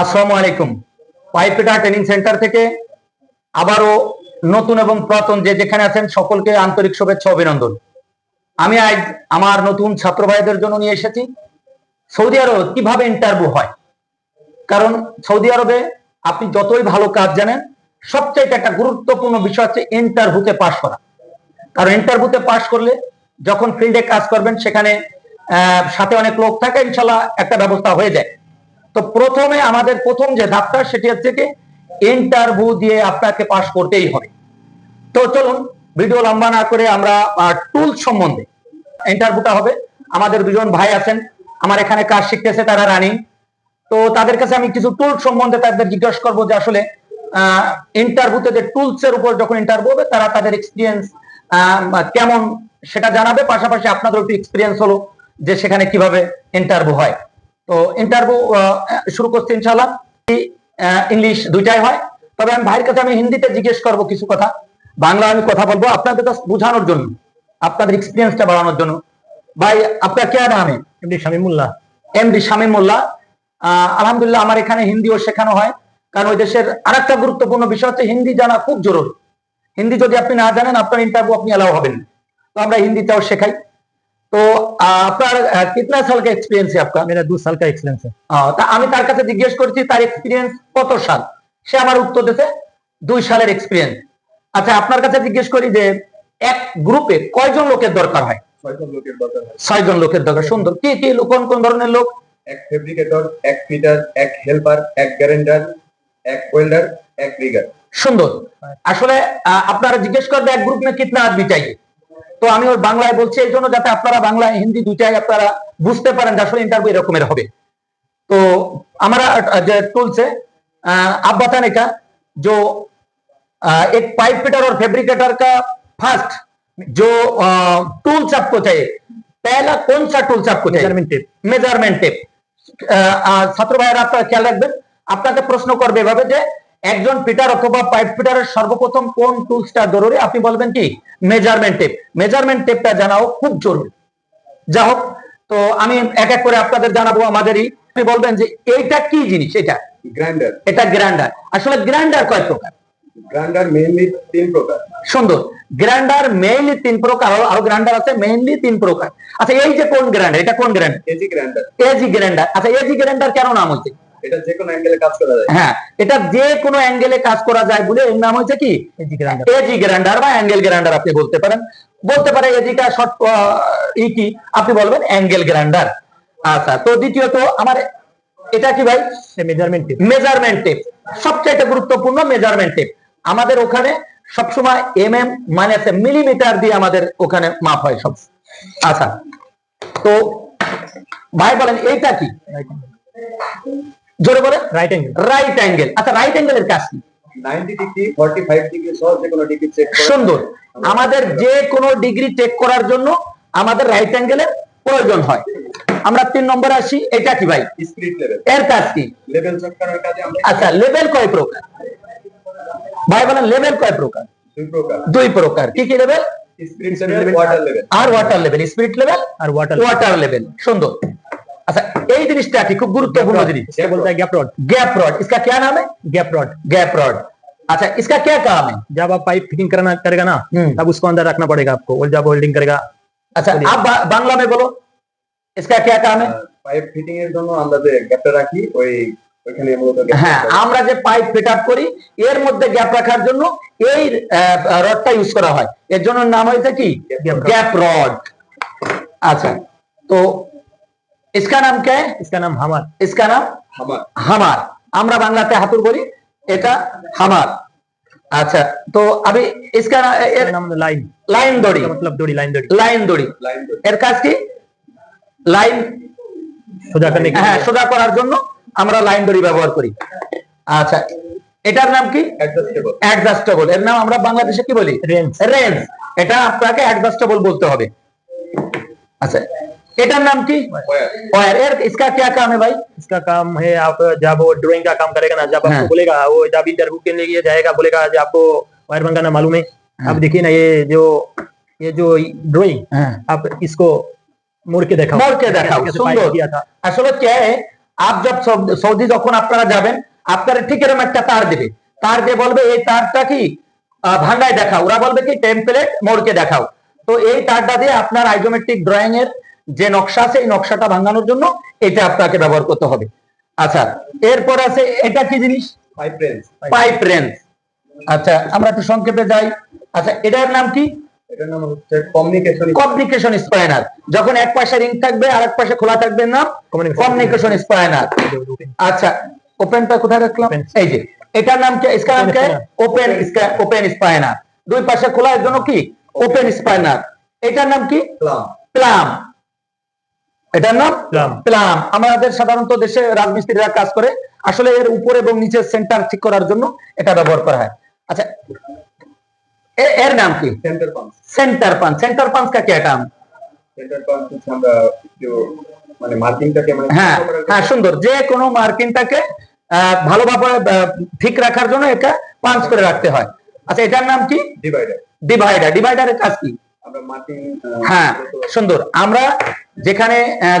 আসসালামু আলাইকুম। পাইপেটা training centre থেকে আবারও নতুন এবং পুরাতন যে যেখানে আছেন সকলকে আন্তরিক শুভেচ্ছা, অভিনন্দন। আমি আজ আমার নতুন ছাত্র ভাইদের জন্য নিয়ে এসেছি। সৌদি আরবে কীভাবে ইন্টারভিউ হয়? কারণ সৌদি আরবে আপনি যতই ভালো কাজ জানেন সবচেয়ে একটা গুরুত্বপূর্ণ বিষয় হচ্ছে ইন্টারভিউতে পাশ করা। কারণ ইন্টারভিউতে পাশ করলে যখন ফিল্ডে কাজ করবেন, সেখানে সাথে অনেক লোক থাকে ইনশাল্লাহ একটা ব্যবস্থা হয়ে যায়। তো প্রথমে আমাদের প্রথম যে ধাপটা সেটি হচ্ছে কি ইন্টারভিউ দিয়ে আপনাকে পাশ করতেই হবে। তো চলুন ভিডিও লম্বা না করে আমরা টুল সম্বন্ধে ইন্টারভিউটা হবে। আমাদের দুজন ভাই আছেন, আমার এখানে কাজ শিখতেছে, তারা রানিং তো তাদের কাছে আমি কিছু টুল সম্বন্ধে তাদের জিজ্ঞাসা করব যে আসলে ইন্টারভিউতে যে টুলস এর উপর যখন ইন্টারভিউ হবে, তারা তাদের এক্সপিরিয়েন্স কেমন সেটা জানাবে। পাশাপাশি আপনাদের একটু এক্সপিরিয়েন্স হলো যে সেখানে কীভাবে ইন্টারভিউ হয়। তো ইন্টারভিউ শুরু করছি ইনশাল্লাহ ইংলিশ দুইটাই হয়। তবে আমি ভাইয়ের কাছে আমি হিন্দিতে জিজ্ঞেস করব কিছু কথা। বাংলা আমি কথা বলব আপনাদের কাছে বোঝানোর জন্য আপনাদের এক্সপিরিয়েন্সটা বাড়ানোর জন্য। ভাই আপনার কে নাম এমডি শামিমুল্লাহ। এমডি শামীম মোল্লা আলহামদুলিল্লাহ আমার এখানে হিন্দিও শেখানো হয়। কারণ ওই দেশের আরেকটা গুরুত্বপূর্ণ বিষয় হচ্ছে হিন্দি জানা খুব জরুরি। হিন্দি যদি আপনি না জানেন আপনার ইন্টারভিউ আপনি এলাও হবেন তো আমরা হিন্দিটাও শেখাই। তো আপনার আহ, কিতনা সাল का एक्सपीरियंस है आपका मेरा दो साल का एक्सपीरियंस है আহ, তা আমি তার কাছে জিজ্ঞেস করছি তার এক্সপিরিয়েন্স কত সাল সে আমার উত্তর দিতে দুই সালের এক্সপিরিয়েন্স আচ্ছা আপনার কাছে জিজ্ঞেস করি যে এক গ্রুপে কয়জন লোকের দরকার হয় ছয়জন লোকের দরকার হয় ছয়জন লোকের দরকার সুন্দর কি কি লোক- কোন কোন ধরনের লোক এক ফেব্রিকেটর এক ফিটার এক হেল্পার এক গ্যারেন্ডার এক ওয়েল্ডার এক রিগার সুন্দর আসলে আহ, আপনারা জিজ্ঞেস করবে এক গ্রুপ মে কিতনা আদমি চাইয়ে তো আমি ওর বাংলায় বলছি এই জন্য যাতে আপনারা বাংলা হিন্দি দুইটাই আপনারা বুঝতে পারেন যে আসলে ইন্টারভিউ এরকমের হবে तो हमारा अ, जो टूल्स है अ, आप बताने का जो अ, एक पाइप फिटर और फैब्रिकेटर का फर्स्ट जो टूल्स आपको चाहिए पहला कौन सा टूल्स आपको चाहिए मेजरमेंट टेप মেজারমেন্ট টেপ ছাত্র ভাইয়েরা আপনারা খেয়াল রাখবেন আপনাকে প্রশ্ন করবে এভাবে যে একজন পিটার অথবা পাইপ ফিটারের সর্বপ্রথম কোন টুলসটা জরুরি? আপনি বলবেন কি? মেজারমেন্ট টেপ মেজারমেন্ট টেপটা জানাও খুব জরুরি। যা হোক তো আমি এক এক করে আপনাদের জানাব আমাদেরই। আপনি বলবেন যে এইটা কি জিনিস? এটা? গ্রাইন্ডার এটা গ্রাইন্ডার আসলে গ্রাইন্ডার কয় প্রকার? গ্রাইন্ডার মেইনলি তিন প্রকার। সুন্দর। গ্রাইন্ডার মেইনলি তিন প্রকার। আরো- গ্রাইন্ডার আছে মেইনলি তিন প্রকার। আচ্ছা এই যে কোন গ্রাইন্ডার এটা কোন grinder AG grinder AG grinder আচ্ছা এজি গ্রাইন্ডার কেন নাম হয়েছে? এটা যে কোনো অ্যাঙ্গেলে কাজ করা যায়। হ্যাঁ এটা যে কোনো অ্যাঙ্গেলে কাজ করা যায় বলে এর নাম হচ্ছে কি? এজি গ্রাইন্ডার বা অ্যাঙ্গেল গ্রাইন্ডার আপনি বলতে পারেন। বলতে পারে এজিটা শর্ট ই কি? আপনি বলবেন অ্যাঙ্গেল গ্রাইন্ডার আচ্ছা তো দ্বিতীয়ত আমার এটা কি ভাই? মেজারমেন্ট টেপ মেজারমেন্ট টেপ সবচাইতে গুরুত্বপূর্ণ মেজারমেন্ট টেপ আমাদের ওখানে সবসময় এম এম মানে আছে মিলিমিটার দিয়ে আমাদের ওখানে মাপ হয় সব। আচ্ছা তো ভাই বলেন এইটা কি? জোরে বলে? রাইট অ্যাঙ্গেল রাইট অ্যাঙ্গেল আচ্ছা রাইট অ্যাঙ্গেলের কাজ কি? সুন্দর। আমাদের যে কোনো ডিগ্রি চেক করার জন্য আমাদের রাইট অ্যাঙ্গেলের প্রয়োজন হয়। আমরা তিন নম্বরে আসি এটা কি ভাই? এর কাজ কি? আচ্ছা লেভেল কয় প্রকার? ভাই বলেন লেভেল কয় প্রকার? দুই প্রকার। কি কি লেভেল লেভেল আর ওয়াটার লেভেল স্পিরিট লেভেল আর ওয়াটার ওয়াটার লেভেল সুন্দর। এই জিনিসটা কি খুব গুরুত্বপূর্ণ জিনিস इसे बोलता है गैप रॉड गैप रॉड इसका क्या नाम है गैप रॉड गैप रॉड अच्छा इसका क्या काम है जब आप पाइप फिटिंग करना करेगा ना हम्म। तब उसको अंदर रखना पड़ेगा आपको और जब होल्डिंग करेगा अच्छा बोलिए। आप बा- बांग्ला में बोलो इसका क्या काम है পাইপ ফিটিং এর জন্য আমরা যে গ্যাপটা রাখি ওই ওইখানে মূলত gap হ্যাঁ রাখা হয়। আমরা যে পাইপ ফিট আপ করি এর মধ্যে গ্যাপ রাখার জন্য এই রডটা ইউজ করা হয় এর জন্য নাম হয়েছে কি Gap rod. গ্যাপ রড अच्छा तो इसका नाम क्या है इसका नाम हमार इसका नाम আমার হামার আমরা বাংলাতে হাতুর বলি এটা হামার আচ্ছা তো আমি इसका ना- इसका এর नाम लाइन লাইন দড়ি इसका मतलब दौड़ी लाइन दौड़ी লাইন দড়ি লাইন এর কাজ কি লাইন सोजा करने के হ্যাঁ लिए সোজা করার জন্য আমরা লাইন দড়ি ব্যবহার করি আচ্ছা এটার নাম কি অ্যাডজাস্টেবল অ্যাডজাস্টেবল এর নাম আমরা বাংলাদেশে কি বলি रेंज রেঞ্জ এটা আপনাকে অ্যাডজাস্টেবল বলতে হবে আচ্ছা এটার নাম কি ওয়্যার ওয়্যার এর इसका क्या काम है भाई इसका काम है आप जब वो ड्राइंग का काम करेगा ना जब हाँ। आपको बोलेगा वो जब इंटरव्यू के लिए जाएगा बोलेगा जो आपको वायर मंगाना मालूम है हाँ। अब देखिए ना ये जो ये जो ड्राइंग হ্যাঁ आप इसको मोड़ के देखा मोड़ के देखाओ, सुंदर। किया था আসলে কে আপ জব সৌদি- সৌদি যখন আপনারা যাবেন আপনারা ঠিক এরকম একটা তার দেবে তার দিয়ে বলবে এই তারটা কি আহ, ভাঙ্গায় দেখাও ওরা বলবে কি টেমপ্লেট মোড়কে দেখাও তো এই তারটা দিয়ে আপনার আইজোমেট্রিক ড্রয়িং এর যে নকশা আছে এই নকশাটা ভাঙানোর জন্য এটা আপনাকে ব্যবহার করতে হবে। আচ্ছা এরপর আছে এটা কি জিনিস? পাইপ রেঞ্জ আচ্ছা আমরা একটু সংক্ষেপে যাই। আচ্ছা এটার নাম কি? এটার নাম ওপেনটা আচ্ছা, কোথায় রাখলাম? যে এটার নাম কি? ওপেন দুই পাশে খোলা জন্য কি? ওপেন স্পাইনার এটার নাম কি? প্লাম প্লাম এটার নাম প্লাম। আমাদের সাধারণত দেশে রাজমিস্ত্রিরা কাজ করে। আসলে এর উপরে এবং নিচের সেন্টার ঠিক করার জন্য এটা ব্যবহার করা হয়। আচ্ছা এর নাম কি? Centre pump centre pump centre pump কা সেন্টার পাম্প হচ্ছে আমরা মানে মার্কিংটাকে মানে হ্যাঁ হ্যাঁ সুন্দর। যে কোনো মার্কিংটাকে ভালোভাবে ঠিক রাখার জন্য এটা পাম্প করে রাখতে হয়। আচ্ছা এটার নাম কি? ডিভাইডার ডিভাইডার ডিভাইডারের কাজ কি? হ্যাঁ সুন্দর। আমরা যেখানে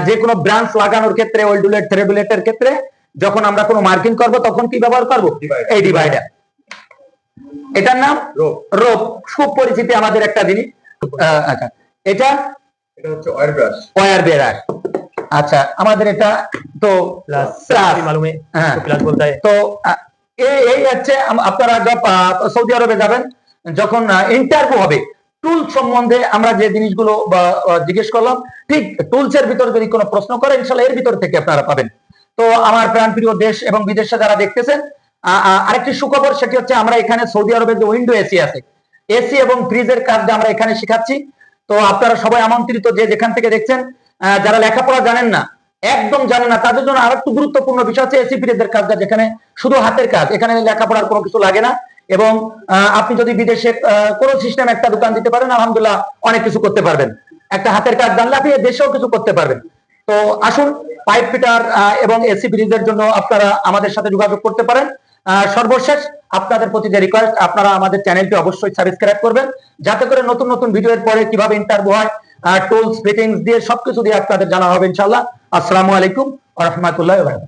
যে কোনো ব্রাঞ্চ লাগানোর ক্ষেত্রে ওয়েলডুলেট থ্রেডুলেটের ক্ষেত্রে যখন আমরা কোনো মার্কিং করব তখন কি ব্যবহার করব? এই ডিভাইডার এটার নাম রোপ খুব পরিচিতি আমাদের একটা জিনিস। আচ্ছা। এটা? এটা হচ্ছে আচ্ছা আমাদের এটা তো হ্যাঁ। তো এই হচ্ছে আপনারা সৌদি আরবে যাবেন যখন ইন্টারভিউ হবে টুল সম্বন্ধে আমরা যে জিনিসগুলো জিজ্ঞেস করলাম, ঠিক টুলস এর ভিতর যদি কোনো প্রশ্ন করে, ইনশাল্লাহ এর ভিতর থেকে আপনারা পাবেন। তো আমার প্রাণ প্রিয় দেশ এবং বিদেশে যারা দেখতেছেন আরেকটি সুখবর, সেটি হচ্ছে আমরা এখানে সৌদি আরবের যে উইন্ডো এসি আছে, এসি এবং ফ্রিজের কাজটা আমরা এখানে শিখাচ্ছি, তো আপনারা সবাই আমন্ত্রিত যে যেখান থেকে দেখছেন যারা লেখাপড়া জানেন না, একদম জানেন না, তাদের জন্য আরেকটু গুরুত্বপূর্ণ বিষয় হচ্ছে এসি, ফ্রিজের কাজটা যেখানে শুধু হাতের কাজ, এখানে লেখাপড়ার কোনো কিছু লাগে না। এবং আপনি যদি বিদেশে কোনো সিস্টেম একটা দোকান দিতে পারেন, আলহামদুলিল্লাহ অনেক কিছু করতে পারবেন। একটা হাতের কাজ জানলে আপনি দেশেও কিছু করতে পারবেন। তো আসুন, পাইপ ফিটার এবং এসি ফ্রিজের জন্য আপনারা আমাদের সাথে যোগাযোগ করতে পারেন। সর্বশেষ আপনাদের প্রতি যে রিকোয়েস্ট আপনারা আমাদের চ্যানেলটি অবশ্যই সাবস্ক্রাইব করবেন। যাতে করে নতুন নতুন ভিডিওর পরে কীভাবে ইন্টারভিউ হয় টুলস ফিটিংস দিয়ে সবকিছু দিয়ে আপনাদের জানা হবে ইনশাল্লাহ আসসালামু আলাইকুম রহমতুল্লাহ